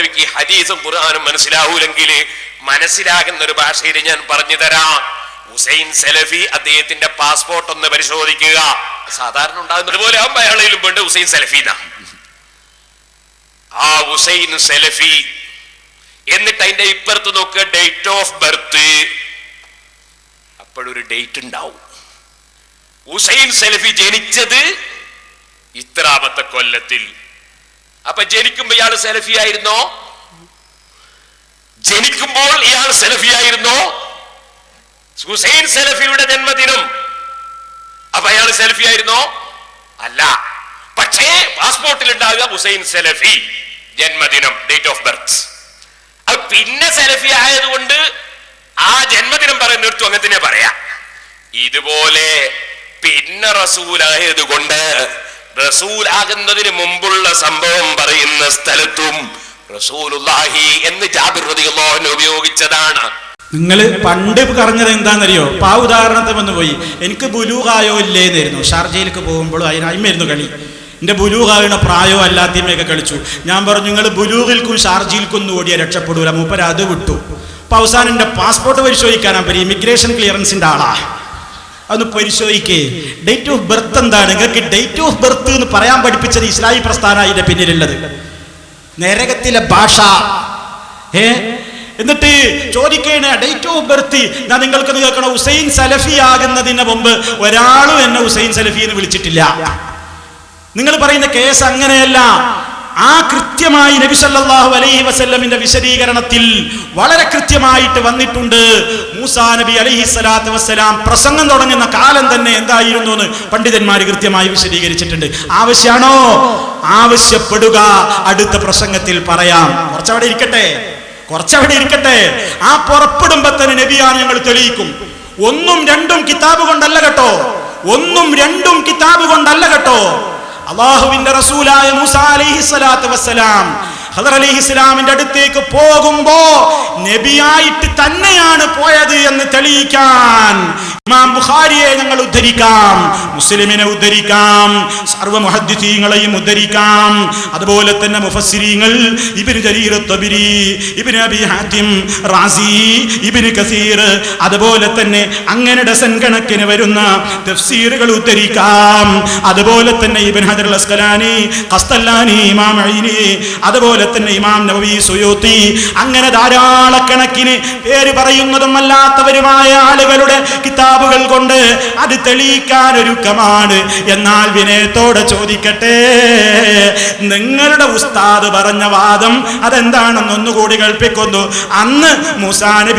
മൗലവിക്ക് ഹദീസും ഖുർആാനും മനസ്സിലാവൂലെങ്കിൽ മനസ്സിലാകുന്ന ഒരു ഭാഷയിൽ ഞാൻ പറഞ്ഞു തരാം. ഹുസൈൻ സലഫി അദ്ദേഹത്തിന്റെ പാസ്പോർട്ട് ഒന്ന് പരിശോധിക്കുക. സാധാരണ ഉണ്ടാകുന്നത് പോലെ മലയാളിയിലും വേണ്ട ഹുസൈൻ സലഫി എന്നാ. ആ ഹുസൈൻ സലഫി. എന്നിട്ട് അതിന്റെ ഇപ്പുറത്ത് നോക്കുക ഡേറ്റ് ഓഫ് ബർത്ത് അപ്പോഴൊരു ഡേറ്റ് ഉണ്ടാവും. ഹുസൈൻ സലഫി ജനിച്ചത് ഇത്രാമത്തെ കൊല്ലത്തിൽ. അപ്പൊ ജനിക്കുമ്പോ ഇയാൾ സെലഫി ആയിരുന്നോ? ജനിക്കുമ്പോൾ ഇയാൾ സെലഫി ആയിരുന്നോ? ഹുസൈൻ സെലഫിയുടെ ജന്മദിനം. അപ്പൊ അയാൾ സെൽഫി ആയിരുന്നോ? അല്ല. പക്ഷേ പാസ്പോർട്ടിൽ ഉണ്ടാകുക ഹുസൈൻ സെലഫി ജന്മദിനം ഡേറ്റ് ഓഫ് ബർത്ത് അത് പിന്നെ സെലഫി ആയതുകൊണ്ട് ആ ജന്മദിനം പറയുന്നിടത്തും അങ്ങനെ തന്നെ പറയാം. ഇതുപോലെ പിന്നെ റസൂലായത് കൊണ്ട് റസൂലാകുന്നതിന് മുമ്പുള്ള സംഭവം പറയുന്ന സ്ഥലത്തും റസൂലുല്ലാഹി എന്ന് ജാബിർ അൻഹു ഉപയോഗിച്ചതാണ്. നിങ്ങൾ പണ്ട് പറഞ്ഞത് എന്താണെന്നറിയോ? പാ ഉദാഹരണത്തിന് വന്ന് പോയി. എനിക്ക് ബുലൂഹായോ ഇല്ലേന്നായിരുന്നു. ഷാർജയിലേക്ക് പോകുമ്പോഴും അതിനായിരുന്നു കളി. എന്റെ ബുലൂഹായുടെ പ്രായോ അല്ലാത്തമ്മയൊക്കെ കളിച്ചു. ഞാൻ പറഞ്ഞു നിങ്ങൾ ബുലൂഹിൽക്കും ഷാർജയിൽക്കും ഓടിയാൽ രക്ഷപ്പെടൂല. മൂപ്പര അത് വിട്ടു. അപ്പോൾ അവസാനം എന്റെ പാസ്പോർട്ട് പരിശോധിക്കാനാ പരി ഇമിഗ്രേഷൻ ക്ലിയറൻസിന്റെ ആളാ. അതൊന്ന് പരിശോധിക്കേ. ഡേറ്റ് ഓഫ് ബർത്ത് എന്താണ്? നിങ്ങൾക്ക് ഡേറ്റ് ഓഫ് ബർത്ത് എന്ന് പറയാൻ പഠിപ്പിച്ചത് ഇസ്ലാമി പ്രസ്ഥാന ഇതിന്റെ പിന്നിലുള്ളത്. നരകത്തിലെ ഭാഷ. ഏ? എന്നിട്ട് ചോദിക്കേണ്ട ഡേറ്റ് ഓഫ് ബർത്ത് ഞാൻ നിങ്ങൾക്ക് കേൾക്കണം? ഹുസൈൻ സലഫി ആകുന്നതിന് മുമ്പ് ഒരാളും എന്നെ ഹുസൈൻ സലഫി എന്ന് വിളിച്ചിട്ടില്ല. നിങ്ങൾ പറയുന്ന കേസ് അങ്ങനെയല്ല. ആ കൃത്യമായി നബി സല്ലല്ലാഹു അലൈഹി വസല്ലമിന്റെ വിശദീകരണത്തിൽ വളരെ കൃത്യമായിട്ട് വന്നിട്ടുണ്ട്. മൂസാ നബി അലൈഹി സ്വലാത്തു വസ്സലാം പ്രസംഗം തുടങ്ങുന്ന കാലം തന്നെ എന്തായിരുന്നു എന്ന് പണ്ഡിതന്മാർ കൃത്യമായി വിശദീകരിച്ചിട്ടുണ്ട്. ആവശ്യമാണോ ആവശ്യപ്പെടുക. അടുത്ത പ്രസംഗത്തിൽ പറയാം. കുറച്ചവിടെ ഇരിക്കട്ടെ. കുറച്ചവിടെ ഇരിക്കട്ടെ. ആ പുറപ്പെടുമ്പോ തന്നെ നബിയാണ് ഞങ്ങൾ തെളിയിക്കും. ഒന്നും രണ്ടും കിതാബ് കൊണ്ടല്ല കേട്ടോ. ഒന്നും രണ്ടും കിതാബ് കൊണ്ടല്ല കേട്ടോ. അള്ളാഹുവിന്റെ റസൂലായ മൂസ അലൈഹി സ്വലാത്തു വസ്സലാം ഹദർ അലൈഹി ഇസ്ലാമിന്റെ അടുത്തേക്ക് പോകുമ്പോ നബിയായിട്ട് തന്നെയാണ് പോയത് എന്ന് തെളിയിക്കാൻ ഇമാം ബുഖാരിയെ ഞങ്ങൾ ഉദ്ധരിക്കാം മുസ്ലിമിനെ ഉദ്ധരിക്കാം സർവ മുഹദ്ദിസീങ്ങളെയും ഉദ്ധരിക്കാം. അതുപോലെ തന്നെ മുഫസ്സിരീങ്ങൾ ഇബ്നു ജരീർ തബിരി ഇബ്നു അബി ഹാത്തിം റാസി ഇബ്നു കസീർ അതുപോലെ തന്നെ അങ്ങനെ ഡസൻ കണക്കിന് വരുന്ന തഫ്സീറുകൾ ഉദ്ധരിക്കാം. അതുപോലെ തന്നെ ഇബ്നു ഹജർ അസ്കലാനി ഖസ്തല്ലാനി ഇമാം ഐനി അതുപോലെ തന്നെ ഇമാം നബവി സുയൂത്തി അങ്ങനെ ധാരാളക്കണക്കിന് പേര് പറയുന്നതും അല്ലാത്തവരുമായ ആളുകളുടെ കിതാബുകൾ കൊണ്ട് അത് തെളിയിക്കാൻ ഒരുക്കമാണ്. എന്നാൽ വിനയത്തോടെ ചോദിക്കട്ടെ നിങ്ങളുടെ ഉസ്താദ് പറഞ്ഞ വാദം അതെന്താണെന്ന് ഒന്നുകൂടി കൽപ്പിക്കുന്നു അന്ന് മുസാ നബി